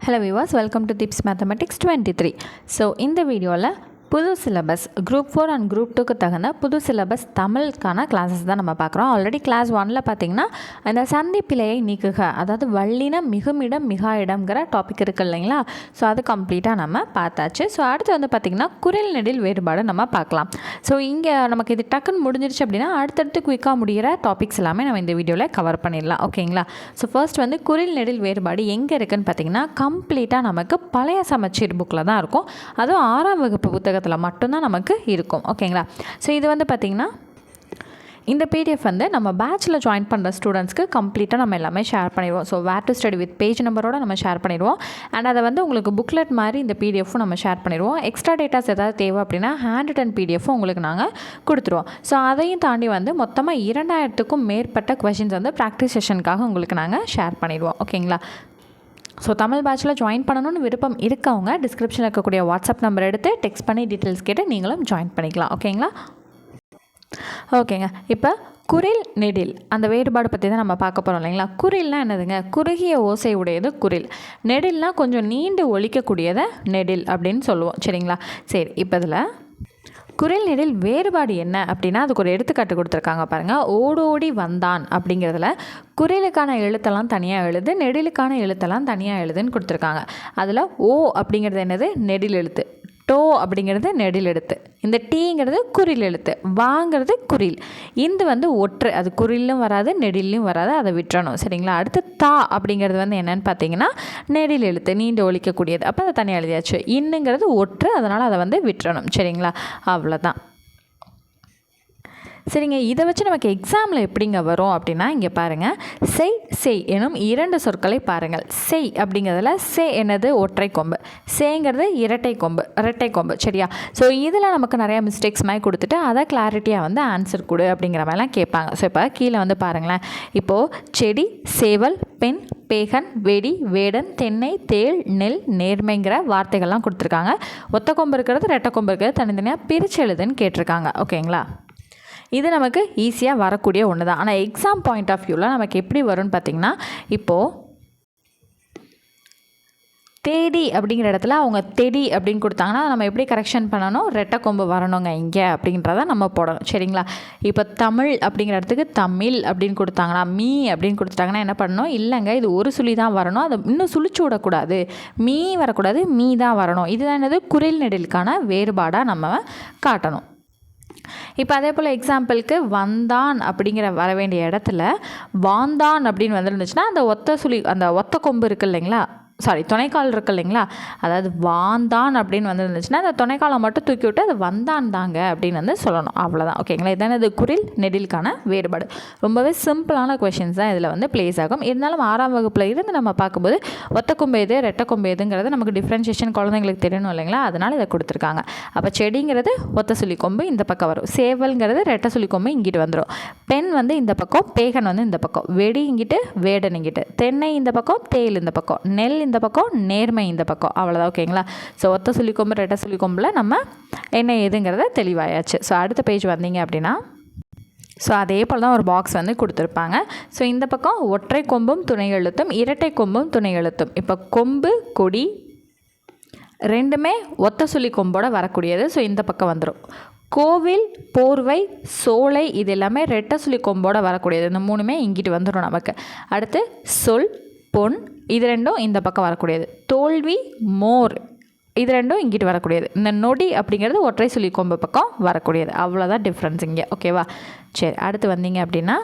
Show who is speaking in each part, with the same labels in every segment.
Speaker 1: Hello Vilas welcome to tips mathematics twenty three so இந்த வீடியோவில் புது syllabus group four and group டூக்கு தகுந்த புது சிலபஸ் தமிழுக்கான கிளாஸஸ் தான் நம்ம பார்க்குறோம். ஆல்ரெடி கிளாஸ் ஒனில் பார்த்தீங்கன்னா அந்த சந்தி பிழையை நீக்குக. அதாவது வள்ளின மிகுமிடம் மிகா இடம்ங்கிற டாபிக் இருக்குது இல்லைங்களா? ஸோ அது கம்ப்ளீட்டாக நம்ம பார்த்தாச்சு. ஸோ அடுத்து வந்து பார்த்திங்கன்னா குரல் நெடில் வேறுபாடு நம்ம பார்க்கலாம். ஸோ இங்கே நமக்கு இது டக்குன்னு முடிஞ்சிருச்சு அப்படின்னா அடுத்தடுத்து குயிக்காக முடிகிற டாபிக்ஸ் எல்லாமே நம்ம இந்த வீடியோவில் கவர் பண்ணிடலாம். ஓகேங்களா ஸோ ஃபர்ஸ்ட் வந்து குரல் நெடில் வேறுபாடு எங்கே இருக்குன்னு பார்த்தீங்கன்னா கம்ப்ளீட்டாக நமக்கு பழைய சமச்சீர் புக்கில் தான் இருக்கும். அதுவும் ஆறாம் வகுப்பு புத்தகம் புத்தகத்தில் மட்டும்தான் நமக்கு இருக்கும். ஓகேங்களா? ஸோ இது வந்து பார்த்திங்கன்னா இந்த பிடிஎஃப் வந்து நம்ம பேட்சில் ஜாயின் பண்ணுற ஸ்டூடெண்ட்ஸ்க்கு கம்ப்ளீட்டாக நம்ம எல்லாமே ஷேர் பண்ணிடுவோம். So where to study with page நம்பரோட நம்ம ஷேர் பண்ணிடுவோம். அண்ட் அதை வந்து உங்களுக்கு புக்லெட் மாதிரி இந்த பிடிஎஃப்பும் நம்ம ஷேர் பண்ணிடுவோம். எக்ஸ்ட்ரா டேட்டாஸ் ஏதாவது தேவை அப்படின்னா ஹேண்ட் ரிட்டன் பிடிஎஃப்பும் உங்களுக்கு நாங்கள் கொடுத்துருவோம். ஸோ அதையும் தாண்டி வந்து மொத்தமாக இரண்டாயிரத்துக்கும் மேற்பட்ட கொஷின்ஸ் வந்து ப்ராக்டிஸ் செஷனுக்காக உங்களுக்கு நாங்கள் ஷேர் பண்ணிடுவோம். ஓகேங்களா? ஸோ தமிழ் பேட்சில் ஜாயின் பண்ணணும்னு விருப்பம் இருக்கவங்க டிஸ்கிரிப்ஷனில் இருக்கக்கூடிய வாட்ஸ்அப் நம்பர் எடுத்து டெக்ஸ்ட் பண்ணி டீட்டெயில்ஸ் கேட்டு நீங்களும் ஜாயின் பண்ணிக்கலாம். ஓகேங்களா ஓகேங்க இப்போ குரில் நெடில். அந்த வேறுபாடு பற்றி தான் நம்ம பார்க்க போகிறோம் இல்லைங்களா? குரில்னால் என்னதுங்க? குறுகிய ஓசை உடையது குரில். நெடில்னால் கொஞ்சம் நீண்டு ஒழிக்கக்கூடியதை நெடில் அப்படின்னு சொல்லுவோம். சரிங்களா? சரி இப்போ இதில் குரல் நெடில் வேறுபாடு என்ன அப்படின்னா அதுக்கு ஒரு எடுத்துக்காட்டு கொடுத்துருக்காங்க பாருங்கள் ஓடோடி வந்தான் அப்படிங்கிறதுல குரலுக்கான எழுத்தெல்லாம் தனியாக எழுது நெடிலுக்கான எழுத்தெல்லாம் தனியாக எழுதுன்னு கொடுத்துருக்காங்க. அதில் ஓ அப்படிங்கிறது என்னது? நெடில் எழுத்து டோ அப்படிங்கிறது நெடில் எழுத்து. இந்த டீங்கிறது குறில் எழுத்து. வாங்கிறது குறில். இந்த வந்து ஒற்று. அது குறிலும் வராது நெடிலும் வராது. அதை விட்டுறணும். சரிங்களா? அடுத்து தா அப்படிங்கிறது வந்து என்னன்னு பார்த்தீங்கன்னா நெடில் எழுத்து நீண்டு ஒழிக்கக்கூடியது. அப்போ அதை தனியாக எழுதியாச்சு. இன்னுங்கிறது ஒற்று. அதனால் அதை வந்து விட்டுறணும். சரிங்களா? அவ்வளோதான் சரிங்க இதை வச்சு நமக்கு எக்ஸாமில் எப்படிங்க வரும் அப்படின்னா இங்கே பாருங்கள் செய் செய் எனும் இரண்டு சொற்களை பாருங்கள். செய் அப்படிங்கிறதுல சே என்னது? ஒற்றை கொம்பு. சேங்கிறது இரட்டை கொம்பு இரட்டை கொம்பு சரியா? ஸோ இதில் நமக்கு நிறையா மிஸ்டேக்ஸ் மாதிரி கொடுத்துட்டு அதை கிளாரிட்டியாக வந்து ஆன்சர் கொடு அப்படிங்கிற மாதிரிலாம் கேட்பாங்க. ஸோ இப்போ கீழே வந்து பாருங்களேன். இப்போது செடி சேவல் பெண் பேகன் வெடி வேடன் தென்னை தேள் நெல் நேர்மைங்கிற வார்த்தைகள்லாம் கொடுத்துருக்காங்க. ஒத்த கொம்பு இருக்கிறது ரெட்டை கொம்பு இருக்கிறது தனித்தனியாக பிரித்து எழுதுன்னு கேட்டிருக்காங்க. ஓகேங்களா இது நமக்கு ஈஸியாக வரக்கூடிய ஒன்று தான் ஆனால் எக்ஸாம் பாயிண்ட் ஆஃப் வியூவில் நமக்கு எப்படி வரும்னு பார்த்திங்கன்னா இப்போது தேடி அப்படிங்கிற இடத்துல அவங்க தெடி அப்படின்னு கொடுத்தாங்கன்னா நம்ம எப்படி கரெக்ஷன் பண்ணணும்? ரெட்டை கொம்பு வரணுங்க இங்கே அப்படின்றத நம்ம போடணும். சரிங்களா? இப்போ தமிழ் அப்படிங்கிற இடத்துக்கு தமிழ் அப்படின்னு கொடுத்தாங்கன்னா மீ அப்படின்னு கொடுத்துட்டாங்கன்னா என்ன பண்ணணும்? இல்லைங்க இது ஒரு சுழி தான் வரணும். அதை இன்னும் சுழிச்சு விடக்கூடாது. மீ வரக்கூடாது மீ தான் வரணும். இதுதான் என்னது? குரில் நெடிலுக்கான வேறுபாடாக நம்ம காட்டணும். இப்போ அதே போல் எக்ஸாம்பிளுக்கு வந்தான் அப்படிங்கிற வர வேண்டிய இடத்துல வாந்தான் அப்படின்னு வந்துருந்துச்சுன்னா அந்த ஒத்த சுழி அந்த ஒத்த கொம்பு இருக்குது இல்லைங்களா? சாரி துணைக்கால் இருக்கு இல்லைங்களா? அதாவது வாந்தான் அப்படின்னு வந்துருந்துச்சுன்னா அந்த துணைக்காலை மட்டும் தூக்கி விட்டு அது வந்தான் தாங்க அப்படின்னு வந்து சொல்லணும். அவ்வளோதான் ஓகேங்களா இதான இது குரில் நெடிலுக்கான வேறுபாடு. ரொம்பவே சிம்பிளான கொஷின்ஸ் தான் இதில் வந்து ப்ளேஸ் ஆகும். இருந்தாலும் ஆறாம் வகுப்பில் இருந்து நம்ம பார்க்கும்போது ஒத்த கொம்பு எது ரெட்டை கொம்பு எதுங்கிறது நமக்கு டிஃப்ரென்ஷியேஷன் குழந்தைங்களுக்கு தெரியணும் இல்லைங்களா? அதனால் இதை கொடுத்துருக்காங்க. அப்போ செடிங்கிறது ஒத்த சுழி கொம்பு இந்த பக்கம் வரும். சேவல்ங்கிறது ரெட்ட சுழி கொம்பு இங்கிட்டு வந்துடும் பெண் வந்து இந்த பக்கம் பேகன் வந்து இந்த பக்கம். வெடி இங்கிட்டு வேடன் இங்கிட்டு. தென்னை இந்த பக்கம் தேல் இந்த பக்கம். நெல் இந்த இந்த பக்கம் நேர்மை இந்த பக்கம். அவ்வளோதான் ஓகேங்களா? ஸோ ஒத்த சுழி கொம்பு ரெட்டை சுழி கொம்பில் நம்ம என்ன ஏதுங்கிறத தெளிவாயாச்சு. ஸோ அடுத்த பேஜ் வந்தீங்க அப்படின்னா ஸோ அதே போல் தான் ஒரு பாக்ஸ் வந்து கொடுத்துருப்பாங்க. ஸோ இந்த பக்கம் ஒற்றை கொம்பும் துணை எழுத்தும் இரட்டை கொம்பும் துணை எழுத்தும். இப்போ கொம்பு கொடி ரெண்டுமே ஒத்த சுழி கொம்போட வரக்கூடியது. ஸோ இந்த பக்கம் வந்துடும் கோவில் போர்வை சோலை இது எல்லாமே ரெட்டை சுழி கொம்போட வரக்கூடியது. இந்த மூணுமே இங்கிட்டு வந்துடும் நமக்கு. அடுத்து சொல் பொன் இது ரெண்டும் இந்த பக்கம் வரக்கூடியது. தோல்வி மோர். இது ரெண்டும் இங்கிட்டு வரக்கூடியது. இந்த நொடி அப்படிங்கிறது ஒற்றை சொல்லி கொம்பு பக்கம் வரக்கூடியது. அவ்வளோதான் டிஃப்ரென்ஸ் இங்கே. ஓகேவா சரி அடுத்து வந்தீங்க அப்படின்னா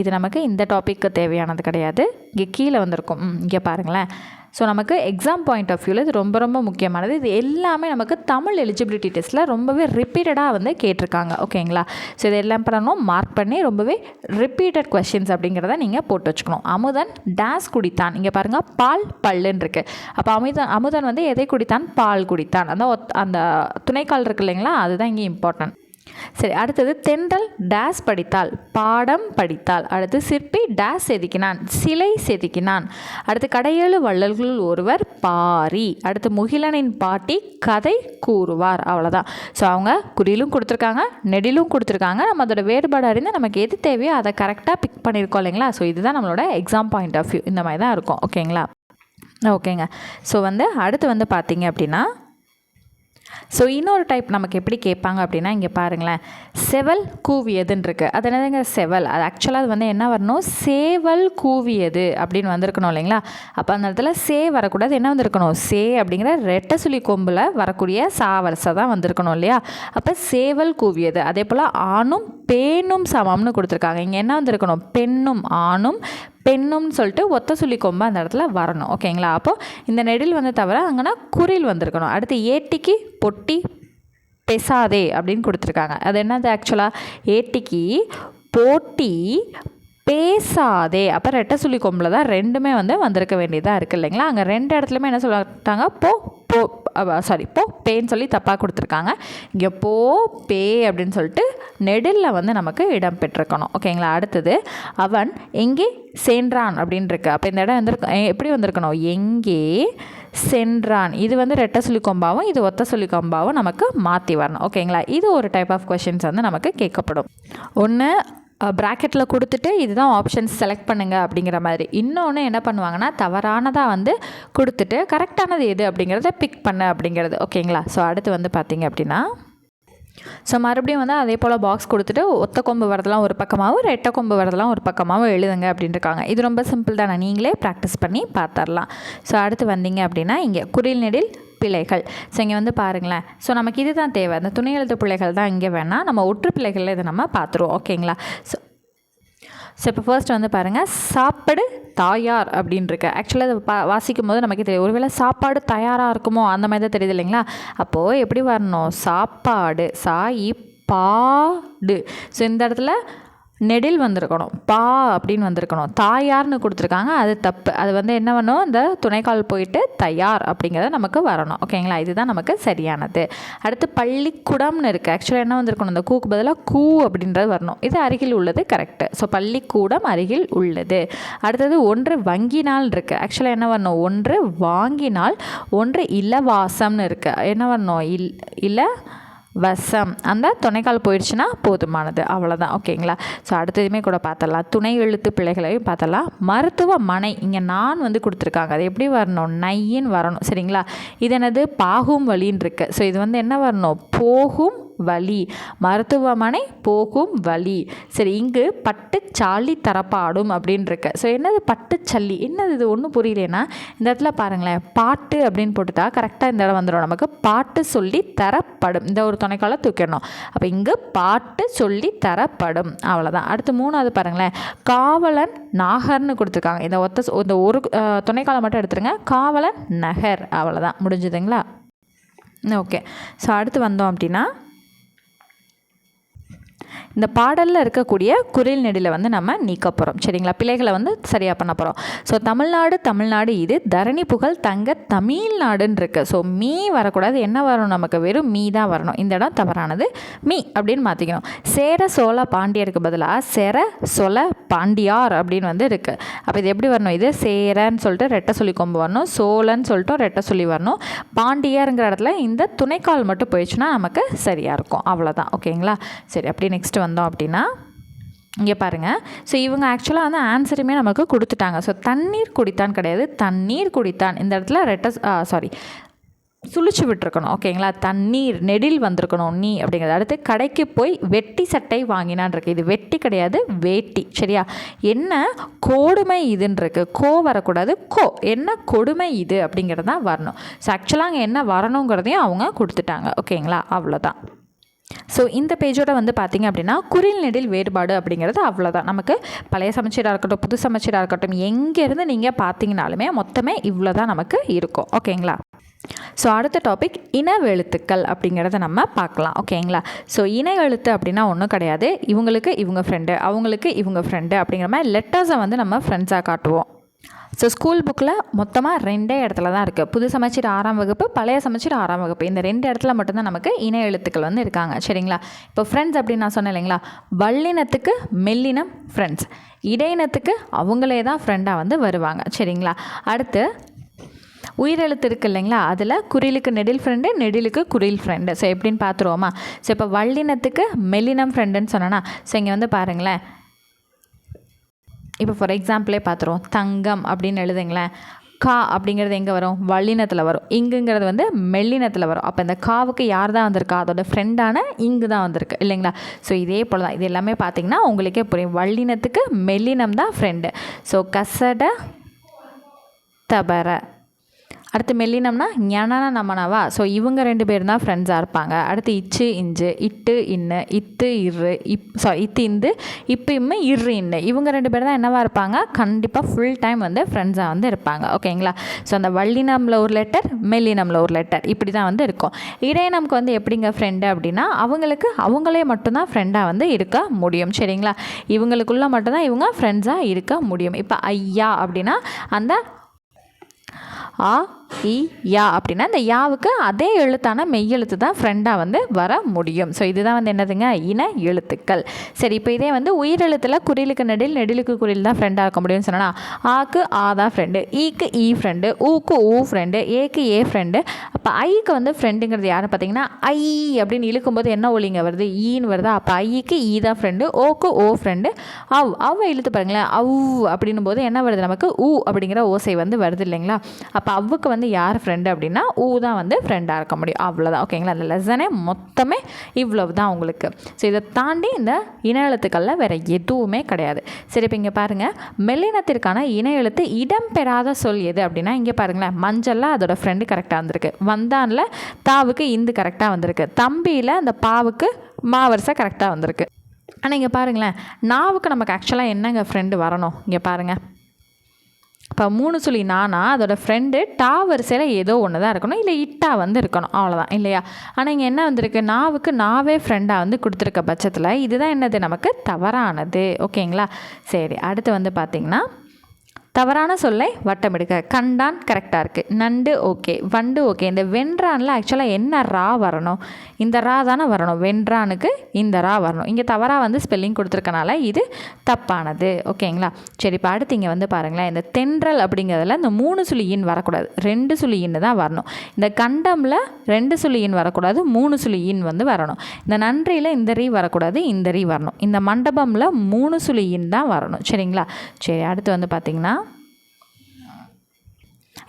Speaker 1: இது நமக்கு இந்த டாப்பிக்கு தேவையானது கிடையாது. இங்கே கீழே வந்திருக்கும். இங்கே பாருங்களேன். ஸோ நமக்கு எக்ஸாம் பாயிண்ட் ஆஃப் வியூவில் இது ரொம்ப ரொம்ப முக்கியமானது. இது எல்லாமே நமக்கு தமிழ் எலிஜிபிலிட்டி டெஸ்ட்டில் ரொம்பவே ரிப்பீட்டடாக வந்து கேட்டிருக்காங்க. ஓகேங்களா ஸோ இது எல்லாம் பண்ணணும். மார்க் பண்ணி ரொம்பவே ரிப்பீட்டட் கொஷின்ஸ் அப்படிங்கிறத நீங்கள் போட்டு வச்சுக்கணும். அமுதன் டேஸ் குடித்தான். இங்கே பாருங்கள் பால் பல்லுன்னு இருக்குது அப்போ அமுதன் அமுதன் வந்து எதை குடித்தான்? பால் குடித்தான். அந்த ஒத் அந்த துணைக்கால் இருக்கு இல்லைங்களா? அதுதான் இங்கே இம்பார்ட்டன்ட் சரி அடுத்தது தென்றல் டேஸ் படித்தாள் பாடம் படித்தாள் அடுத்து சிற்பி டேஸ் செதுக்கினான் சிலை செதுக்கினான். அடுத்து கடையேழு வள்ளல்களுள் ஒருவர் பாரி. அடுத்து முகிலனின் பாட்டி கதை கூறுவார். அவ்வளோதான் ஸோ அவங்க குறியிலும் கொடுத்துருக்காங்க நெடிலும் கொடுத்துருக்காங்க. நம்ம அதோட வேறுபாடு அறிந்து நமக்கு எது தேவையோ அதை கரெக்டாக பிக் பண்ணியிருக்கோம் இல்லைங்களா? ஸோ இதுதான் நம்மளோட எக்ஸாம் பாயிண்ட் ஆஃப் வியூ இந்த மாதிரி தான் இருக்கும். ஓகேங்களா ஓகேங்க ஸோ வந்து அடுத்து வந்து பார்த்தீங்க அப்படின்னா ஸோ இன்னொரு டைப் நமக்கு எப்படி கேட்பாங்க அப்படின்னா இங்கே பாருங்களேன். செவல் கூவியதுன்னு இருக்குது அது என்னதுங்க? செவல். அது ஆக்சுவலாக அது வந்து என்ன வரணும்? சேவல் கூவியது அப்படின்னு வந்திருக்கணும் இல்லைங்களா? அப்போ அந்த இடத்துல சே வரக்கூடாது. என்ன வந்திருக்கணும்? சே அப்படிங்கிற ரெட்டை சுழி கொம்பில் வரக்கூடிய சாவரசை தான் வந்திருக்கணும் இல்லையா? அப்போ சேவல் கூவியது. அதே போல் ஆணும் பேணும் சமம்னு கொடுத்துருக்காங்க. இங்கே என்ன வந்திருக்கணும்? பெண்ணும் ஆணும் பெண்ணும்னு சொல்லிட்டு ஒத்த சுழி கொம்பு அந்த இடத்துல வரணும். ஓகேங்களா? அப்போது இந்த நெடில் வந்து தவிர அங்கன்னா குறில் வந்திருக்கணும். அடுத்து ஏட்டிக்கு பொட்டி பெசாதே அப்படின்னு கொடுத்துருக்காங்க. அது என்னது ஆக்சுவலாக ஏட்டிக்கு போட்டி பேசாதே. அப்போ ரெட்டை சுழி கொம்பில் தான் ரெண்டுமே வந்து வந்திருக்க வேண்டியதாக இருக்குது இல்லைங்களா? அங்கே ரெண்டு இடத்துலையுமே என்ன சொல்லிட்டாங்க? போ போ சாரி போ பேன்னு சொல்லி தப்பாக கொடுத்துருக்காங்க. இங்கே போ பே அப்படின்னு சொல்லிட்டு நெடிலில் வந்து நமக்கு இடம் பெற்றிருக்கணும். ஓகேங்களா அடுத்தது அவன் எங்கே சென்றான் அப்படின்ருக்கு. அப்போ இந்த இடம் வந்து எப்படி வந்திருக்கணும்? எங்கே சென்றான். இது வந்து ரெட்டை சுழி கொம்பாவும் இது ஒத்த சுழி கொம்பாவும் நமக்கு மாற்றி வரணும். ஓகேங்களா இது ஒரு டைப் ஆஃப் கொஷின்ஸ் வந்து நமக்கு கேட்கப்படும். ஒன்று ப்ராக்கெட்டில் கொடுத்துட்டு இதுதான் ஆப்ஷன்ஸ் செலக்ட் பண்ணுங்கள் அப்படிங்கிற மாதிரி. இன்னொன்று என்ன பண்ணுவாங்கன்னா தவறானதாக வந்து கொடுத்துட்டு கரெக்டானது எது அப்படிங்கிறத பிக் பண்ண அப்படிங்கிறது. ஓகேங்களா ஸோ அடுத்து வந்து பார்த்தீங்க அப்படின்னா ஸோ மறுபடியும் வந்து அதே போல் பாக்ஸ் கொடுத்துட்டு ஒத்த கொம்பு வரதெல்லாம் ஒரு பக்கமாகவும் ரெட்டை கொம்பு வரதெல்லாம் ஒரு பக்கமாகவும் எழுதுங்க அப்படின்ட்டுருக்காங்க இது ரொம்ப சிம்பிள் தானே? நீங்களே ப்ராக்டிஸ் பண்ணி பார்த்துடலாம் ஸோ அடுத்து வந்தீங்க அப்படின்னா இங்கே குறில் நெடில் பிழைகள். ஸோ இங்கே வந்து பாருங்களேன். ஸோ நமக்கு இது தான் தேவை. அந்த துணை எழுத்து பிள்ளைகள் தான் இங்கே வேணால் நம்ம ஒற்று பிள்ளைகளில் இதை நம்ம பார்த்துருவோம் ஓகேங்களா ஸோ ஸோ இப்போ ஃபர்ஸ்ட் வந்து பாருங்கள் சாப்பாடு தாயார் அப்படின்னு இருக்கு ஆக்சுவலாக அதை பா வாசிக்கும் போது நமக்கு தெரியும் ஒருவேளை சாப்பாடு தயாராக இருக்குமோ அந்த மாதிரி தான் தெரியுது இல்லைங்களா? அப்போது எப்படி வரணும்? சாப்பாடு சாயி பாடு. ஸோ இந்த இடத்துல நெடில் வந்திருக்கணும். பா அப்படின்னு வந்திருக்கணும். தாயார்னு கொடுத்துருக்காங்க. அது தப்பு. அது வந்து என்ன பண்ணும்? இந்த துணைக்கால் போயிட்டு தயார் அப்படிங்கிறத நமக்கு வரணும். ஓகேங்களா இதுதான் நமக்கு சரியானது. அடுத்து பள்ளிக்கூடம்னு இருக்குது ஆக்சுவலாக என்ன வந்திருக்கணும்? இந்த கூக்கு பதிலாக கூ அப்படின்றது வரணும். இது அருகில் உள்ளது கரெக்டு ஸோ பள்ளிக்கூடம் அருகில் உள்ளது. அடுத்தது ஒன்று வங்கினால் இருக்குது ஆக்சுவலாக என்ன வரணும்? ஒன்று வாங்கினால் ஒன்று இலவாசம்னு இருக்குது என்ன வரணும்? இல் இல்லை வசம். அந்த துணைக்கால் போயிடுச்சுன்னா போதுமானது. அவ்வளோதான் ஓகேங்களா? ஸோ அடுத்ததுமே கூட பார்த்தலாம் துணை எழுத்து பிள்ளைகளையும் பார்த்தலாம் மருத்துவமனை இங்கே நான் வந்து கொடுத்துருக்காங்க. அது எப்படி வரணும்? நையின்னு வரணும். சரிங்களா? இது என்னது? பாகும் வழின்னு இருக்குது ஸோ இது வந்து என்ன வரணும்? போகும் வழி மருத்துவமனை போகும் வழி சரி இங்கு பட்டுச்சாலி தரப்பாடும் அப்படின்னு இருக்கு ஸோ என்னது பட்டுச்சல்லி? என்னது இது? ஒன்றும் புரியலேன்னா இந்த இடத்துல பாருங்களேன். பாட்டு அப்படின்னு போட்டுட்டா கரெக்டாக இந்த இடம் வந்துடும். நமக்கு பாட்டு சொல்லி தரப்படும். இந்த ஒரு துணைக்கால தூக்கிடணும். அப்போ இங்கு பாட்டு சொல்லி தரப்படும். அவ்வளோதான் அடுத்து மூணாவது பாருங்களேன். காவலன் நாகர்னு கொடுத்துருக்காங்க. இந்த ஒத்த இந்த ஒரு துணைக்காலம் மட்டும் எடுத்துருங்க. காவலன் நகர். அவ்வளோதான் முடிஞ்சுதுங்களா? ஓகே. ஸோ அடுத்து வந்தோம் அப்படின்னா இந்த பாடலில் இருக்கக்கூடிய குரில் நெடியில் வந்து நம்ம நீக்க போகிறோம் சரிங்களா? பிள்ளைகளை வந்து சரியாக பண்ண போகிறோம் ஸோ தமிழ்நாடு தமிழ்நாடு இது தரணி புகழ் தங்க தமிழ்நாடுன்னு இருக்குது ஸோ மீ வரக்கூடாது. என்ன வரணும் நமக்கு? வெறும் மீ தான் வரணும். இந்த இடம் தவறானது. மீ அப்படின்னு மாற்றிக்கணும் சேர சோழ பாண்டியருக்கு பதிலாக சேர சொல பாண்டியார் அப்படின்னு வந்து இருக்குது அப்போ இது எப்படி வரணும்? இது சேரன்னு சொல்லிட்டு ரெட்டை சொல்லி கொம்பு வரணும். சோழன்னு சொல்லிட்டு ரெட்டை சொல்லி வரணும். பாண்டியருங்கிற இடத்துல இந்த துணைக்கால் மட்டும் போயிடுச்சுன்னா நமக்கு சரியாக இருக்கும். அவ்வளோதான் ஓகேங்களா? சரி அப்படி நெக்ஸ்ட் வந்தோம் அப்படின்னா இங்கே பாருங்கள் ஸோ இவங்க ஆக்சுவலாக வந்து ஆன்சருமே நமக்கு கொடுத்துட்டாங்க. ஸோ தண்ணீர் குடித்தான் கிடையாது தண்ணீர் குடித்தான். இந்த இடத்துல ரெட்டஸ் சாரி சுழிச்சு விட்டுருக்கணும் ஓகேங்களா தண்ணீர் நெடில் வந்திருக்கணும் நீ அப்படிங்கிறது. அடுத்து கடைக்கு போய் வெட்டி சட்டை வாங்கினான் இருக்கு. இது வெட்டி கிடையாது வேட்டி. சரியா? என்ன கொடுமை இதுன்னு இருக்கு. கோ வரக்கூடாது கோ. என்ன கொடுமை இது அப்படிங்கிறது தான் வரணும். ஸோ ஆக்சுவலாக அங்கே என்ன வரணுங்கிறதையும் அவங்க கொடுத்துட்டாங்க ஓகேங்களா அவ்வளோதான் ஸோ இந்த பேஜோட வந்து பார்த்திங்க அப்படின்னா குரில் நெடில் வேறுபாடு அப்படிங்கிறது அவ்வளோதான் நமக்கு பழைய சமைச்சீராக இருக்கட்டும் புது சமைச்சீராக இருக்கட்டும் எங்கேருந்து நீங்கள் பார்த்தீங்கனாலுமே மொத்தமே இவ்வளோ தான் நமக்கு இருக்கும். ஓகேங்களா ஸோ அடுத்த டாபிக் இனவெழுத்துக்கள் அப்படிங்கிறத நம்ம பார்க்கலாம். ஓகேங்களா ஸோ இன எழுத்து அப்படின்னா ஒன்றும் கிடையாது. இவங்களுக்கு இவங்க ஃப்ரெண்டு அவங்களுக்கு இவங்க ஃப்ரெண்டு அப்படிங்கிற மாதிரி லெட்டர்ஸை வந்து நம்ம ஃப்ரெண்ட்ஸாக காட்டுவோம். ஸோ ஸ்கூல் புக்கில் மொத்தமாக ரெண்டே இடத்துல தான் இருக்குது புது சமைச்சீர் ஆறாம் வகுப்பு பழைய சமைச்சீர் ஆறாம் வகுப்பு. இந்த ரெண்டு இடத்துல மட்டும்தான் நமக்கு இன எழுத்துக்கள் வந்து இருக்காங்க. சரிங்களா? இப்போ ஃப்ரெண்ட்ஸ் அப்படின்னு நான் சொன்னேன் இல்லைங்களா? வல்லினத்துக்கு மெல்லினம் ஃப்ரெண்ட்ஸ் இடையினத்துக்கு அவங்களே தான் ஃப்ரெண்டாக வந்து வருவாங்க. சரிங்களா? அடுத்து உயிரெழுத்து இருக்குது இல்லைங்களா? அதில் குரிலுக்கு நெடில் ஃப்ரெண்டு நெடிலுக்கு குரில் ஃப்ரெண்டு ஸோ எப்படின்னு பார்த்துருவோமா? ஸோ இப்போ வல்லினத்துக்கு மெல்லினம் ஃப்ரெண்டுன்னு சொன்னேன்னா ஸோ இங்கே வந்து பாருங்களேன். இப்போ ஃபார் எக்ஸாம்பிளே பார்த்துருவோம். தங்கம் அப்படின்னு எழுதுங்களேன். கா அப்படிங்கிறது எங்கே வரும்? வல்லினத்தில் வரும். இங்குங்கிறது வந்து மெல்லினத்தில் வரும். அப்போ இந்த காவுக்கு யார் தான் வந்திருக்கா? அதோட ஃப்ரெண்டான இங்கு தான் வந்திருக்கு. இல்லைங்களா? ஸோ இதே போல் தான். இது எல்லாமே பார்த்தீங்கன்னா உங்களுக்கே புரியும். வல்லினத்துக்கு மெல்லினம் தான் ஃப்ரெண்டு ஸோ கசட தபர. அடுத்து மெல்லினம்னா ஞானா நமனவா? ஸோ இவங்க ரெண்டு பேர் தான் ஃப்ரெண்ட்ஸாக இருப்பாங்க. அடுத்து இச்சு இஞ்சு இட்டு இன்னு இத்து இரு இப் சாரி இத்து இந்து இப்போ இம்மு இரு இன்னு. இவங்க ரெண்டு பேர் தான் என்னவா இருப்பாங்க? கண்டிப்பாக ஃபுல் டைம் வந்து ஃப்ரெண்ட்ஸாக வந்து இருப்பாங்க. ஓகேங்களா ஸோ அந்த வள்ளினமில் ஒரு லெட்டர் மெல்லினமில் ஒரு லெட்டர் இப்படி தான் வந்து இருக்கும். இடையனம்க்கு வந்து எப்படிங்க ஃப்ரெண்டு அப்படின்னா அவங்களுக்கு அவங்களே மட்டும்தான் ஃப்ரெண்டாக வந்து இருக்க முடியும். சரிங்களா? இவங்களுக்குள்ளே மட்டும்தான் இவங்க ஃப்ரெண்ட்ஸாக இருக்க முடியும். இப்போ ஐயா அப்படின்னா அந்த ஆ இ யா அப்படின்னா இந்த யாவுக்கு அதே எழுத்தான மெய்யெழுத்து தான் ஃப்ரெண்டாக வந்து வர முடியும். ஸோ இதுதான் வந்து என்னதுங்க? இன எழுத்துக்கள். சரி இப்போ இதே வந்து உயிரெழுத்தில் குறிலுக்கு நெடில் நெடிலுக்கு குரில் தான் ஃப்ரெண்டாக இருக்க முடியும்னு சொன்னால் ஆக்கு ஆ தான் ஃப்ரெண்டு ஈக்கு ஈ ஃப்ரெண்டு ஊக்கு ஊ ஃப்ரெண்டு ஏக்கு ஏ ஃப்ரெண்டு அப்போ ஐக்கு வந்து ஃப்ரெண்டுங்கிறது யார் பார்த்தீங்கன்னா ஐ அப்படின்னு இழுக்கும்போது என்ன ஒளிங்க வருது? ஈன்னு வருதா? அப்போ ஐக்கு ஈ தான் ஃப்ரெண்டு ஓக்கு ஓ ஃப்ரெண்டு அவ் அவ் இழுத்து பாருங்களேன் அவ் அப்படின்னும் போது என்ன வருது நமக்கு? ஊ அப்படிங்கிற ஓசை வந்து வருது இல்லைங்களா? அப்போ அவ்வுக்கு வந்து யார் ஃப்ரெண்டு அப்படின்னா ஊ தான் வந்து ஃப்ரெண்டாக இருக்க முடியும். அவ்வளோதான் ஓகேங்களா அந்த லெசனே மொத்தமே இவ்வளவு தான் உங்களுக்கு. ஸோ இதை தாண்டி இந்த இன எழுத்துக்களில் வேறு எதுவுமே கிடையாது. சரி இப்போ இங்கே பாருங்கள் மெல்லினத்திற்கான இன எழுத்து இடம்பெறாத சொல் எது அப்படின்னா இங்கே பாருங்களேன். மஞ்சளில் அதோட ஃப்ரெண்டு கரெக்டாக வந்திருக்கு. வந்தானில் தாவுக்கு இந்து கரெக்டாக வந்திருக்கு. தம்பியில் அந்த பாவுக்கு மாவரிசை கரெக்டாக வந்திருக்கு. ஆனால் இங்கே பாருங்களேன். நாவுக்கு நமக்கு ஆக்சுவலாக என்னங்க ஃப்ரெண்டு வரணும்? இங்கே பாருங்கள் இப்போ மூணு சொல்லி நானா அதோட ஃப்ரெண்டு டா வரிசையில் ஏதோ ஒன்று தான் இருக்கணும். இல்லை இட்டா வந்து இருக்கணும். அவ்வளோதான் இல்லையா? ஆனால் இங்கே என்ன வந்திருக்கு? நாவுக்கு நாவே ஃப்ரெண்டாக வந்து கொடுத்துருக்க பட்சத்தில் இதுதான் என்னது? நமக்கு தவறானது. ஓகேங்களா? சரி அடுத்து வந்து பார்த்திங்கன்னா தவறான சொல்லை வட்டமிடுக. கண்டான் கரெக்டாக இருக்குது நண்டு ஓகே வண்டு ஓகே இந்த வென்றானில் ஆக்சுவலாக என்ன ரா வரணும்? இந்த ரா தானே வரணும். வென்றானுக்கு இந்த ரா வரணும். இங்கே தவறாக வந்து ஸ்பெல்லிங் கொடுத்துருக்கனால இது தப்பானது. ஓகேங்களா? சரி இப்போ அடுத்து இங்கே வந்து பாருங்களேன். இந்த தென்றல் அப்படிங்கிறதுல இந்த மூணு சுழியின் வரக்கூடாது. ரெண்டு சுழியின்னு தான் வரணும். இந்த கண்டமில் ரெண்டு சுழியின் வரக்கூடாது. மூணு சுழியின் வந்து வரணும். இந்த நன்றியில் இந்த ரீ வரக்கூடாது. இந்த ரீ வரணும். இந்த மண்டபமில் மூணு சுழியின் தான் வரணும். சரிங்களா? சரி அடுத்து வந்து பார்த்திங்கன்னா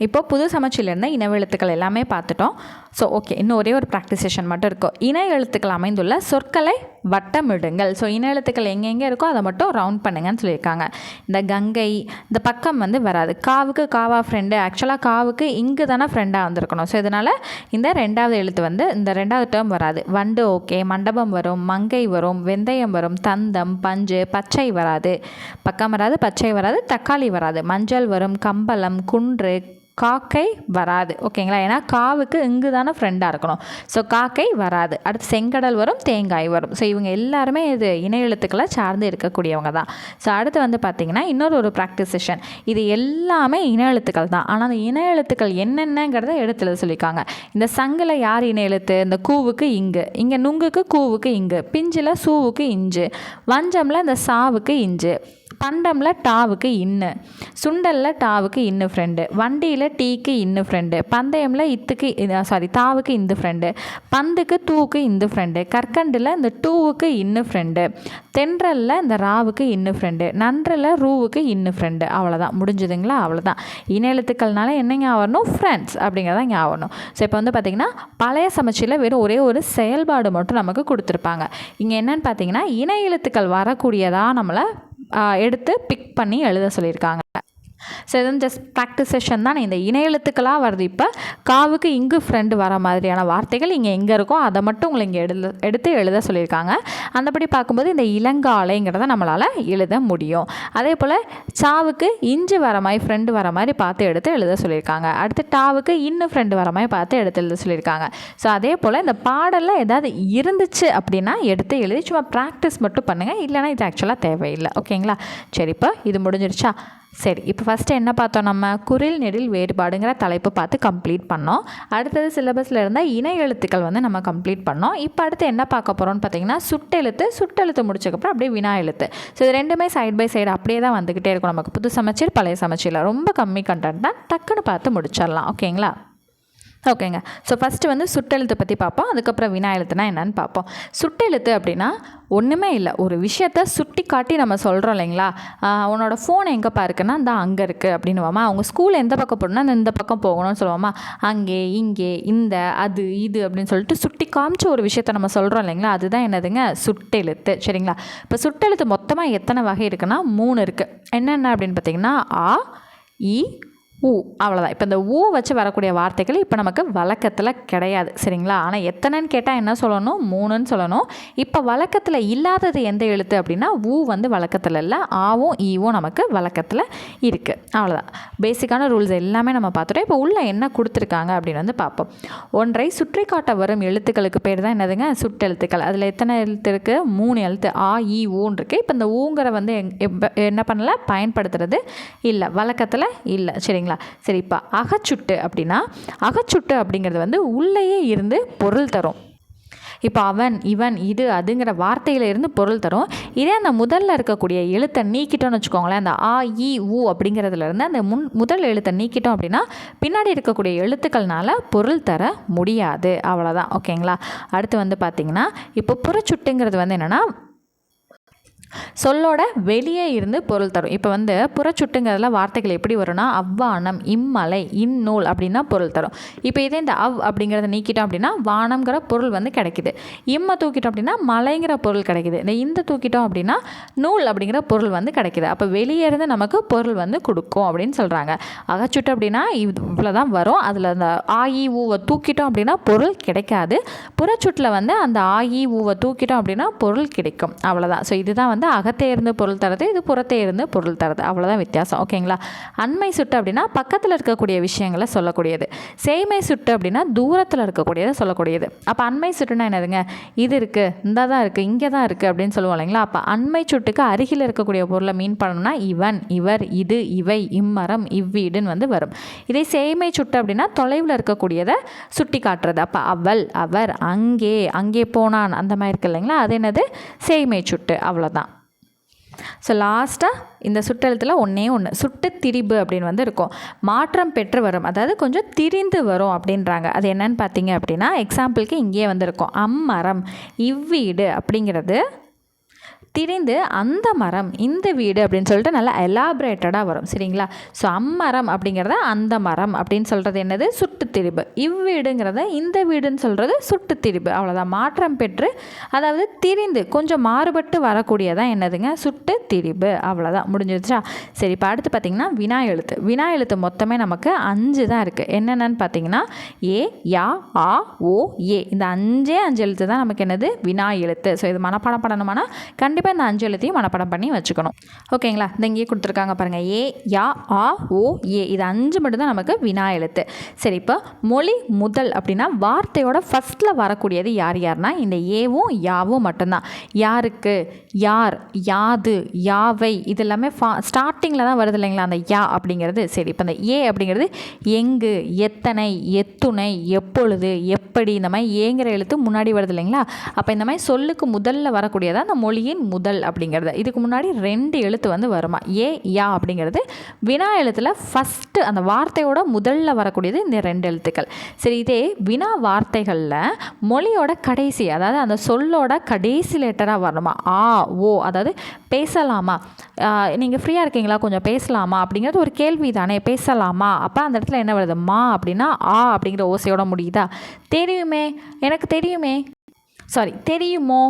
Speaker 1: இப்போ புது சமச்சிலிருந்த இன எழுத்துக்கள் எல்லாமே பார்த்துட்டோம். ஸோ ஓகே இன்னும் ஒரே ஒரு ப்ராக்டிஸ் செஷன் மட்டும் இருக்கும் இன எழுத்துக்கள் அமைந்துள்ள சொற்களை வட்டமிடுங்கள். ஸோ இன எழுத்துக்கள் எங்கெங்கே இருக்கோ அதை மட்டும் ரவுண்ட் பண்ணுங்கன்னு சொல்லியிருக்காங்க. இந்த கங்கை இந்த பக்கம் வந்து வராது. காவுக்கு காவா ஃப்ரெண்டு ஆக்சுவலாக காவுக்கு இங்கு தானே ஃப்ரெண்டாக வந்திருக்கணும். ஸோ இதனால் இந்த ரெண்டாவது எழுத்து வந்து இந்த ரெண்டாவது டேர்ம் வராது. வண்டு ஓகே மண்டபம் வரும் மங்கை வரும் வெந்தயம் வரும் தந்தம் பஞ்சு பச்சை வராது. பக்கம் வராது பச்சை வராது தக்காளி வராது. மஞ்சள் வரும் கம்பளம் குன்று காக்கை வராது ஓகேங்களா? ஏன்னா காவுக்கு இங்கு தானே ஃப்ரெண்டாக இருக்கணும். ஸோ காக்கை வராது. அடுத்து செங்கடல் வரும் தேங்காய் வரும். ஸோ இவங்க எல்லாருமே இது இணை எழுத்துக்களை சார்ந்து இருக்கக்கூடியவங்க தான். ஸோ அடுத்து வந்து பார்த்திங்கன்னா இன்னொரு ஒரு ப்ராக்டிஸ் செஷன் இது எல்லாமே இன எழுத்துக்கள் தான். ஆனால் அந்த இன எழுத்துக்கள் என்னென்னங்கிறத எடுத்துல சொல்லியிருக்காங்க. இந்த சங்கில் யார் இன எழுத்து? இந்த கூவுக்கு இங்கு. இங்கே நுங்குக்கு கூவுக்கு இங்கு. பிஞ்சில் சூவுக்கு இஞ்சு. வஞ்சமில் இந்த சாவுக்கு இஞ்சு. பண்டமில் டாவுக்கு இன்னு சுண்டலில் டாவுக்கு இன்னு ஃப்ரெண்டு வண்டியில் டீக்கு இன்னு ஃப்ரெண்டு பந்தயமில் இத்துக்கு சாரி தாவுக்கு இந்த ஃப்ரெண்டு பந்துக்கு தூக்கு இந்த ஃப்ரெண்டு கற்கண்டில் இந்த டூவுக்கு இன்னு ஃப்ரெண்டு தென்றலில் இந்த ராவுக்கு இன்னு ஃப்ரெண்டு நன்றில் ரூவுக்கு இன்னு ஃப்ரெண்டு அவ்வளோதான் முடிஞ்சுதுங்களா? அவ்வளோதான் இன என்ன ஞாபகம் வரணும்? ஃப்ரெண்ட்ஸ் அப்படிங்கிறதா ஞாபகம் ஸோ இப்போ வந்து பார்த்திங்கன்னா பழைய சமைச்சியில் வெறும் ஒரே ஒரு செயல்பாடு மட்டும் நமக்கு கொடுத்துருப்பாங்க. இங்கே என்னென்னு பார்த்தீங்கன்னா இணையெழுத்துக்கள் வரக்கூடியதாக நம்மளை எடுத்து பிக் பண்ணி எழுத சொல்லியிருக்காங்க. ஸோ எதுவும் ஜஸ்ட் ப்ராக்டிஸ் செஷன் தான். இந்த இணையெழுத்துக்களாக வருது இப்போ. காவுக்கு இங்கு ஃப்ரெண்டு வர மாதிரியான வார்த்தைகள் இங்கே எங்கே இருக்கோ அதை மட்டும் உங்களை இங்கே எழுத எடுத்து எழுத சொல்லியிருக்காங்க. அந்தபடி பார்க்கும்போது இந்த இளங்காலைங்கிறத நம்மளால் எழுத முடியும். அதே போல் சாவுக்கு இஞ்சு வர மாதிரி ஃப்ரெண்டு வர மாதிரி பார்த்து எடுத்து எழுத சொல்லியிருக்காங்க. அடுத்து டாவுக்கு இன்னும் ஃப்ரெண்டு வர மாதிரி பார்த்து எடுத்து எழுத சொல்லியிருக்காங்க. ஸோ அதே போல் இந்த பாடலில் ஏதாவது இருந்துச்சு அப்படின்னா எடுத்து எழுதி சும்மா ப்ராக்டிஸ் மட்டும் பண்ணுங்கள் இல்லைனா இது ஆக்சுவலாக தேவையில்லை. ஓகேங்களா சரி இப்போ இது முடிஞ்சிருச்சா? சரி இப்போ ஃபஸ்ட்டு என்ன பார்த்தோம் நம்ம? குரில் நெடில் வேறுபாடுங்கிற தலைப்பு பார்த்து கம்ப்ளீட் பண்ணோம். அடுத்தது சிலபஸில் இருந்தால் இணை எழுத்துக்கள் வந்து நம்ம கம்ப்ளீட் பண்ணோம். இப்போ அடுத்து என்ன பார்க்க போகிறோம்னு பார்த்தீங்கன்னா சுட்டெழுத்து சுட்டெழுத்து முடிச்சக்கப்புறம் அப்படியே வினா எழுத்து. ஸோ இது ரெண்டுமே சைட் பை சைடு அப்படியே தான் வந்துக்கிட்டே இருக்கும் நமக்கு. புது சமைச்சீர் பழைய சமைச்சீரில். ரொம்ப கம்மி கண்டென்ட் தான். டக்குன்னு பார்த்து முடிச்சிடலாம். ஓகேங்களா ஓகேங்க. ஸோ ஃபஸ்ட்டு வந்து சுட்டெழுத்தை பற்றி பார்ப்போம். அதுக்கப்புறம் வினா எழுத்துனா என்னன்னு பார்ப்போம். சுட்டெழுத்து அப்படின்னா ஒன்றுமே இல்லை. ஒரு விஷயத்த சுட்டி காட்டி நம்ம சொல்கிறோம் இல்லைங்களா? உன்னோட ஃபோன் எங்கேப்பா இருக்குன்னா இந்த அங்கே இருக்குது அப்படின்னுவாமா? அவங்க ஸ்கூல் எந்த பக்கம் போகணும்னா அந்த இந்த பக்கம் போகணும்னு சொல்லுவாமா? அங்கே இங்கே இந்த அது இது அப்படின்னு சொல்லிட்டு சுட்டி காமிச்ச ஒரு விஷயத்த நம்ம சொல்கிறோம் இல்லைங்களா? அதுதான் என்னதுங்க? சுட்டெழுத்து. சரிங்களா? இப்போ சுட்டெழுத்து மொத்தமாக எத்தனை வகை இருக்குன்னா மூணு இருக்குது என்னென்ன அப்படின்னு பார்த்தீங்கன்னா ஆ இ ஊ அவ்வளோதான் இப்போ இந்த ஊ வச்சு வரக்கூடிய வார்த்தைகள் இப்போ நமக்கு வழக்கத்தில் கிடையாது சரிங்களா? ஆனால் எத்தனைன்னு கேட்டால் என்ன சொல்லணும்? மூணுன்னு சொல்லணும். இப்போ வழக்கத்தில் இல்லாதது எந்த எழுத்து அப்படின்னா ஊ வந்து வழக்கத்தில் இல்லை ஆவும் ஈவும் நமக்கு வழக்கத்தில் இருக்குது அவ்வளோதான் பேசிக்கான ரூல்ஸ் எல்லாமே நம்ம பார்த்துட்டோம். இப்போ உள்ளே என்ன கொடுத்துருக்காங்க அப்படின்னு வந்து பார்ப்போம். ஒன்றை சுற்றி காட்ட வரும் எழுத்துக்களுக்கு பேர் தான் என்னதுங்க? சுட்டெழுத்துக்கள். அதில் எத்தனை எழுத்து இருக்குது மூணு எழுத்து. ஆ இ ஊன் இருக்குது இப்போ இந்த ஊங்கிற வந்து எங்- என்ன பண்ணல? பயன்படுத்துறது இல்லை. வழக்கத்தில் இல்லை சரிங்களா? சரி இப்போ அகச்சுட்டு அப்படின்னா அகச்சுட்டு அப்படிங்கிறது வந்து உள்ளேயே இருந்து பொருள் தரும். இப்போ அவன் இவன் இது அதுங்கிற வார்த்தையில இருந்து பொருள் தரும். இதே அந்த முதல்ல இருக்கக்கூடிய எழுத்தை நீக்கிட்டோம்னு வச்சுக்கோங்களேன் அந்த ஆ இ ஊ அப்படிங்கிறதுல இருந்து அந்த முன் முதல் எழுத்தை நீக்கிட்டோம் அப்படின்னா பின்னாடி இருக்கக்கூடிய எழுத்துக்கள்னால பொருள் தர முடியாது. அவ்வளோதான் ஓகேங்களா? அடுத்து வந்து பார்த்திங்கன்னா இப்போ புறச்சுட்டுங்கிறது வந்து என்னென்னா சொல்லோட வெளியே இருந்து பொருள் தரும். இப்போ வந்து புறச்சுட்டுங்கிறதுல வார்த்தைகள் எப்படி வரும்னா அவ்வானம் இம்மலை இந்நூல் அப்படின்னா பொருள் தரும். இப்போ இதே இந்த அவ் அப்படிங்கிறத நீக்கிட்டோம் அப்படின்னா வானம்ங்கிற பொருள் வந்து கிடைக்குது. இம்மை தூக்கிட்டோம் அப்படின்னா மலைங்கிற பொருள் கிடைக்குது. இந்த இந்த தூக்கிட்டோம் அப்படின்னா நூல் அப்படிங்கிற பொருள் வந்து கிடைக்குது. அப்போ வெளியே இருந்து நமக்கு பொருள் வந்து கொடுக்கும் அப்படின்னு சொல்கிறாங்க அகச்சுட்டு அப்படின்னா இவ்வளோ தான் வரும். அதில் அந்த ஆயி ஊவை தூக்கிட்டோம் அப்படின்னா பொருள் கிடைக்காது. புறச்சுட்டில் வந்து அந்த ஆயி ஊவை தூக்கிட்டோம் அப்படின்னா பொருள் கிடைக்கும். அவ்வளோதான் ஸோ இதுதான் வந்து அகத்தே இருந்து பொருள் தரது இது புறத்தே இருந்து பொருள் தரது. அவ்வளோதான் வித்தியாசம். ஓகேங்களா? அண்மை சுட்டு அப்படின்னா பக்கத்தில் இருக்கக்கூடிய விஷயங்களை சொல்லக்கூடியது. சேமை சுட்டு அப்படின்னா தூரத்தில் இருக்கக்கூடியதை சொல்லக்கூடியது. அப்போ அண்மை சுட்டுனா என்னதுங்க? இது இருக்குது இந்த தான் இருக்குது இங்கே தான் இருக்குது அப்படின்னு சொல்லுவோம் இல்லைங்களா? அப்போ அண்மை சுட்டுக்கு அருகில் இருக்கக்கூடிய பொருளை மீன் பண்ணணும்னா இவன் இவர் இது இவை இம்மரம் இவ்வீடுன்னு வந்து வரும். இதே சேமை சுட்டு அப்படின்னா தொலைவில் இருக்கக்கூடியதை சுட்டி காட்டுறது. அப்போ அவள் அவர் அங்கே அங்கே போனான் அந்த மாதிரி இருக்கு இல்லைங்களா? அது என்னது? சேமை சுட்டு. அவ்வளோதான் ஸோ லாஸ்ட்டாக இந்த சுட்டெழுத்தில் ஒன்றே ஒன்று சுட்டு திரிபு அப்படின்னு வந்து இருக்கும். மாற்றம் பெற்று வரும். அதாவது கொஞ்சம் திரிந்து வரும் அப்படின்றாங்க. அது என்னன்னு பார்த்தீங்க அப்படின்னா எக்ஸாம்பிளுக்கு இங்கேயே வந்திருக்கும். அம்மரம் இவ்வீடு அப்படிங்கிறது திரிந்து அந்த மரம் இந்த வீடு அப்படின்னு சொல்லிட்டு நல்லா எலாபரேட்டடாக வரும் சரிங்களா? ஸோ அம்மரம் அப்படிங்கிறத அந்த மரம் அப்படின்னு சொல்கிறது என்னது? சுட்டு திரிபு இவ்வீடுங்கிறத இந்த வீடுன்னு சொல்கிறது சுட்டு திரிபு அவ்வளோதான் மாற்றம் பெற்று அதாவது திரிந்து கொஞ்சம் மாறுபட்டு வரக்கூடியதான் என்னதுங்க? சுட்டு திரிபு அவ்வளோதான் முடிஞ்சிருச்சா? சரி இப்போ அடுத்து பார்த்திங்கன்னா வினா எழுத்து. வினா எழுத்து மொத்தமே நமக்கு அஞ்சு தான் இருக்குது என்னென்னு பார்த்தீங்கன்னா ஏ யா ஆ ஓ ஏ. இந்த அஞ்சே அஞ்சு எழுத்து தான் நமக்கு என்னது? வினா எழுத்து. ஸோ இது மனப்பாடம் பண்ணணுமானா கண்டிப்பாக இந்த அஞ்சு எழுத்தையும் மனப்படம் பண்ணி வச்சுக்கணும். ஓகேங்களா? இந்த இங்கேயே கொடுத்துருக்காங்க பாருங்கள் ஏ யா ஆ ஓ ஏ. இது அஞ்சு மட்டும்தான் நமக்கு வினா எழுத்து. சரி இப்போ மொழி முதல் அப்படின்னா வார்த்தையோட ஃபஸ்ட்டில் வரக்கூடியது யார் யார்னா இந்த ஏவும் யாவும் மட்டும்தான். யாருக்கு? யார் யாது யாவை. இது எல்லாமே ஃபா ஸ்டார்டிங்கில் தான் வருது இல்லைங்களா அந்த யா அப்படிங்கிறது. சரி இப்போ இந்த ஏ அப்படிங்கிறது எங்கு எத்தனை எத்துணை எப்பொழுது எப்படி இந்த மாதிரி ஏங்கிற எழுத்து முன்னாடி வருது இல்லைங்களா? அப்போ இந்த மாதிரி சொல்லுக்கு முதல்ல வரக்கூடியதான் அந்த மொழியின் முதல் அப்படிங்கிறது. இதுக்கு முன்னாடி ரெண்டு எழுத்து வந்து வருமா? ஏ யா அப்படிங்கிறது. வினா எழுத்தில் ஃபஸ்ட்டு அந்த வார்த்தையோட முதல்ல வரக்கூடியது இந்த ரெண்டு எழுத்துக்கள். சரி இதே வினா வார்த்தைகளில் மொழியோட கடைசி அதாவது அந்த சொல்லோட கடைசி லெட்டராக வரணுமா? ஆ ஓ அதாவது பேசலாமா? நீங்கள் ஃப்ரீயாக இருக்கீங்களா? கொஞ்சம் பேசலாமா? அப்படிங்கிறது ஒரு கேள்வி தானே. பேசலாமா? அப்போ அந்த இடத்துல என்ன வருது? மா அப்படின்னா ஆ அப்படிங்கிற ஓசையோட முடியுதா? தெரியுமே. எனக்கு தெரியுமே. சாரி தெரியுமோ?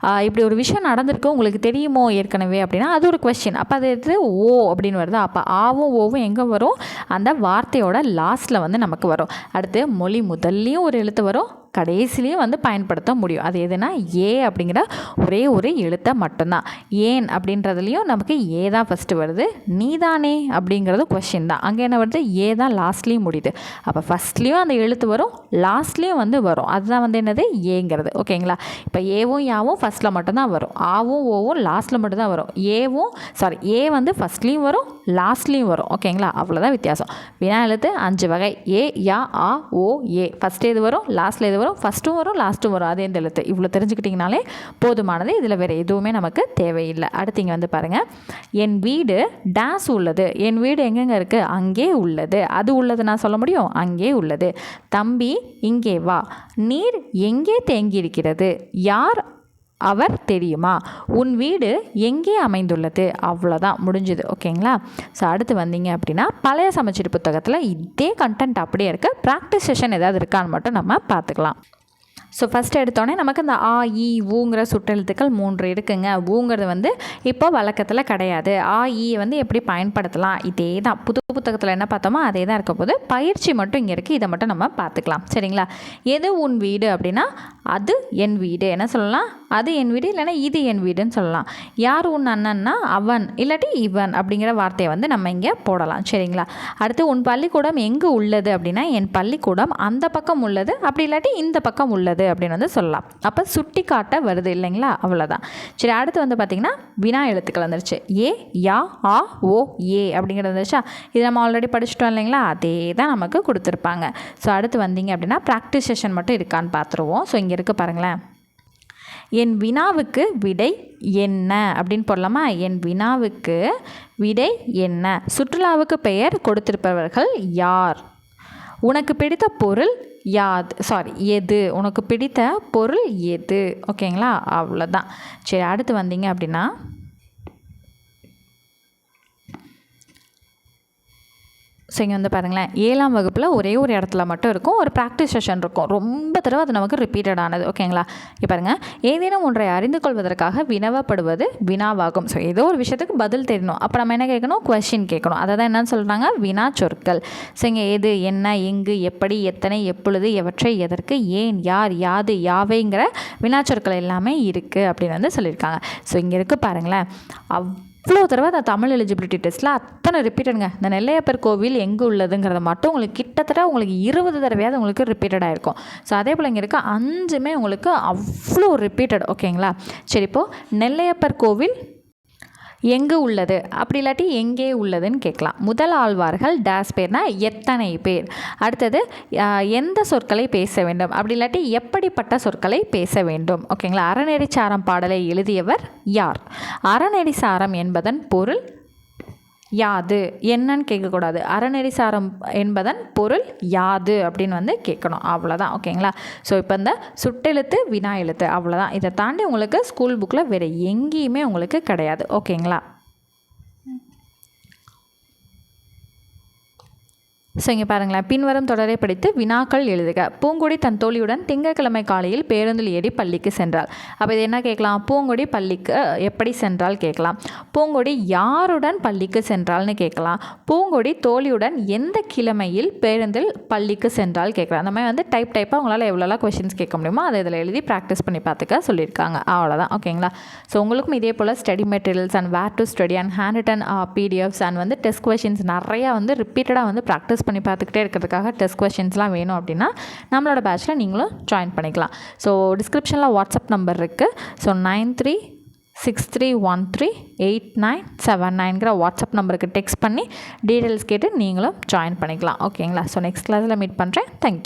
Speaker 1: இப்படி ஒரு விஷயம் நடந்திருக்கு உங்களுக்கு தெரியுமோ ஏற்கனவே அப்படின்னா அது ஒரு கொஸ்டின் அப்போ அது எடுத்து ஓ அப்படின்னு வருது. அப்போ ஆவும் ஓவும் எங்கே வரும்? அந்த வார்த்தையோட லாஸ்ட்டில் வந்து நமக்கு வரும். அடுத்து மொழி முதல்லையும் ஒரு எழுத்து வரும். கடைசிலையும் வந்து பயன்படுத்த முடியும். அது எதுனா ஏ அப்படிங்கிற ஒரே ஒரு எழுத்தை மட்டும்தான். ஏன் அப்படின்றதுலையும் நமக்கு ஏ தான் ஃபஸ்ட்டு வருது. நீதானே அப்படிங்கிறது கொஷின் தான். அங்கே என்ன வருது? ஏ தான் லாஸ்ட்லேயும் முடியுது. அப்போ ஃபஸ்ட்லேயும் அந்த எழுத்து வரும் லாஸ்ட்லேயும் வந்து வரும். அதுதான் வந்து என்னது? ஏங்கிறது. ஓகேங்களா இப்போ ஏவும் யாவும் ஃபஸ்ட்டில் மட்டும்தான் வரும். ஆவும் ஓவும் லாஸ்ட்டில் மட்டும்தான் வரும். ஏவும் சாரி ஏ வந்து ஃபஸ்ட்லேயும் வரும் லாஸ்ட்லேயும் வரும். ஓகேங்களா அவ்வளோதான் வித்தியாசம். வினா எழுத்து அஞ்சு வகை. ஏ யா ஆ ஓ ஏ. ஃபஸ்ட்டு எது வரும்? லாஸ்ட்டில் எது வரும்? வரும் ஃபஸ்ட்டும் வரும் லாஸ்ட்டும் வரும். அதே இந்த எழுத்து இவ்வளோ தெரிஞ்சுக்கிட்டிங்கனாலே போதுமானது. இதில் வேறு எதுவுமே நமக்கு தேவையில்லை. அடுத்து இங்கே வந்து பாருங்கள் என் வீடு டேஸ் உள்ளது. என் வீடு எங்கெங்கே இருக்குது அங்கே உள்ளது. அது உள்ளது நான் சொல்ல முடியும்? அங்கே உள்ளது. தம்பி இங்கே வா. நீர் எங்கே தேங்கியிருக்கிறது யார் அவர் தெரியுமா? உன் வீடு எங்கே அமைந்துள்ளது? அவ்வளோதான் முடிஞ்சுது. ஓகேங்களா? ஸோ அடுத்து வந்தீங்க அப்படின்னா பழைய சமச்சீர் புத்தகத்தில் இதே கண்டென்ட் அப்படியே இருக்குது ப்ராக்டிஸ் செஷன் ஏதாவது இருக்கான்னு மட்டும் நம்ம பார்த்துக்கலாம். ஸோ ஃபஸ்ட்டு எடுத்தோடனே நமக்கு இந்த ஆ இ ஊங்கிற சுட்டெழுத்துக்கள் மூன்று இருக்குங்க. ஊங்கிறது வந்து இப்போ வழக்கத்தில் கிடையாது. ஆ இ வந்து எப்படி பயன்படுத்தலாம்? இதே தான். புது புத்தகத்தில் என்ன பார்த்தோமோ அதே தான் இருக்க போது பயிற்சி மட்டும் இங்கே இருக்குது இதை மட்டும் நம்ம பார்த்துக்கலாம். சரிங்களா? எது உன் வீடு அப்படின்னா அது என் வீடு. என்ன சொல்லலாம்? அது என் வீடு இல்லைன்னா இது என் வீடுன்னு சொல்லலாம். யார் உன் அண்ணன்னா அவன். இல்லாட்டி இவன் அப்படிங்கிற வார்த்தையை வந்து நம்ம இங்கே போடலாம். சரிங்களா? அடுத்து உன் பள்ளிக்கூடம் எங்கே உள்ளது அப்படின்னா என் பள்ளிக்கூடம் அந்த பக்கம் உள்ளது. அப்படி இல்லாட்டி இந்த பக்கம் உள்ளது. அப்படின்னு வந்து சொல்லலாம். அப்போ சுட்டி காட்ட வருது இல்லைங்களா? அவ்வளோதான் சரி அடுத்து வந்து பார்த்திங்கன்னா வினா எழுத்துக்கள் வந்துருச்சு. ஏ யா ஆ ஓ ஏ அப்படிங்கிறது வந்துருச்சா? இது நம்ம ஆல்ரெடி படிச்சுட்டோம் இல்லைங்களா? அதே தான் நமக்கு கொடுத்துருப்பாங்க. ஸோ அடுத்து வந்தீங்க அப்படின்னா ப்ராக்டிஸ் செஷன் மட்டும் இருக்கான்னு பார்த்துருவோம் ஸோ இங்கே இருக்குது பாருங்களேன். என் வினாவுக்கு விடை என்ன? அப்படின்னு போடலாமா? என் வினாவுக்கு விடை என்ன? சுற்றுலாவுக்கு பெயர் கொடுத்திருப்பவர்கள் யார்? உனக்கு பிடித்த பொருள் யாது சாரி எது? உனக்கு பிடித்த பொருள் எது? ஓகேங்களா அவ்வளோதான் சரி அடுத்து வந்தீங்க அப்படின்னா ஸோ இங்கே வந்து பாருங்களேன். ஏழாம் வகுப்பில் ஒரே ஒரு இடத்துல மட்டும் இருக்கும். ஒரு ப்ராக்டிஸ் செஷன் இருக்கும். ரொம்ப தடவை அது நமக்கு ரிப்பீட்டட் ஆனது. ஓகேங்களா இப்போ பாருங்கள் ஏதேனும் ஒன்றை அறிந்து கொள்வதற்காக வினவப்படுவது வினாவாகும். ஸோ ஏதோ ஒரு விஷயத்துக்கு பதில் தெரியணும். அப்போ நம்ம என்ன கேட்கணும்? கொஷின் கேட்கணும். அதை தான் என்னன்னு சொல்கிறாங்க வினா சொற்கள். ஸோ இங்கே எது என்ன எங்கு எப்படி எத்தனை எப்பொழுது எவற்றை எதற்கு ஏன் யார் யாது யாவைங்கிற வினாச்சொற்கள் எல்லாமே இருக்குது அப்படின்னு வந்து சொல்லியிருக்காங்க. ஸோ இங்கே இருக்குது பாருங்களேன். அவ் இவ்வளோ தடவை அந்த தமிழ் எலிஜிபிலிட்டி டெஸ்ட்டில் அத்தனை ரிப்பீட்டடுங்க இந்த நெல்லையப்பர் கோவில் எங்கே உள்ளதுங்கிறத மட்டும் உங்களுக்கு கிட்டத்தட்ட உங்களுக்கு இருபது தடவையாவது உங்களுக்கு ரிப்பீட்டட் ஆகிருக்கும் ஸோ அதே போல் இங்கே இருக்க அஞ்சுமே உங்களுக்கு அவ்வளோ ரிப்பீட்டட் ஓகேங்களா சரி இப்போது நெல்லையப்பர் கோவில் எங்கு உள்ளது? அப்படி இல்லாட்டி எங்கே உள்ளதுன்னு கேட்கலாம். முதல் ஆழ்வார்கள் டேஸ் பேர்னா எத்தனை பேர்? அடுத்தது எந்த சொற்களை பேச வேண்டும்? அப்படி இல்லாட்டி எப்படிப்பட்ட சொற்களை பேச வேண்டும்? ஓகேங்களா? அறநெறிச்சாரம் பாடலை எழுதியவர் யார்? அறநெறிசாரம் என்பதன் பொருள் யாது. என்னன்னு கேட்கக்கூடாது. அறநெறி சாரம் என்பதன் பொருள் யாது அப்படின்னு வந்து கேட்கணும். அவ்வளோதான் ஓகேங்களா? ஸோ இப்போ இந்த சுட்டெழுத்து வினா எழுத்து அவ்வளோதான் இதை தாண்டி உங்களுக்கு ஸ்கூல் புக்கில் வேறு எங்கேயுமே உங்களுக்கு கிடையாது. ஓகேங்களா? ஸோ இங்கே பாருங்களேன். பின்வரும் தொடரை படித்து வினாக்கள் எழுதுக. பூங்கொடி தன் தோழியுடன் திங்கட்கிழமை காலையில் பேருந்தில் ஏறி பள்ளிக்கு சென்றாள். அப்போ இது என்ன கேட்கலாம்? பூங்கொடி பள்ளிக்கு எப்படி சென்றால் கேட்கலாம். பூங்கொடி யாருடன் பள்ளிக்கு சென்றால்னு கேட்கலாம். பூங்கொடி தோழியுடன் எந்த கிழமையில் பேருந்தில் பள்ளிக்கு சென்றால் கேட்கலாம். அந்த மாதிரி வந்து டைப் டைப்பாக உங்களால் எவ்வளோலாம் கொஷின்ஸ் கேட்க முடியுமோ அதை இதில் எழுதி ப்ராக்டிஸ் பண்ணி பார்த்துக்க சொல்லியிருக்காங்க. அவ்வளோதான் ஓகேங்களா? ஸோ உங்களுக்கும் இதே போல் study materials and where to study and hand written PDFs and வந்து டெஸ்ட் கொஷின்ஸ் நிறையா வந்து ரிப்பீட்டடாக வந்து ப்ராக்டிஸ் பண்ணி பார்த்துக்கிட்டே இருக்கிறதுக்காக டெஸ்ட் கொஷின்ஸ்லாம் வேணும் அப்படின்னா நம்மளோட பேட்சில் நீங்களும் ஜாயின் பண்ணிக்கலாம். ஸோ டிஸ்கிரிப்ஷனில் வாட்ஸ்அப் நம்பர் இருக்குது so nine three six three one three eight nine seven நைன்கிற WhatsApp நம்பருக்கு டெக்ஸ்ட் பண்ணி டீட்டெயில்ஸ் கேட்டு நீங்களும் ஜாயின் பண்ணிக்கலாம். ஓகேங்களா ஸோ நெக்ஸ்ட் கிளாஸில் மீட் பண்ணுறேன் தேங்க்யூ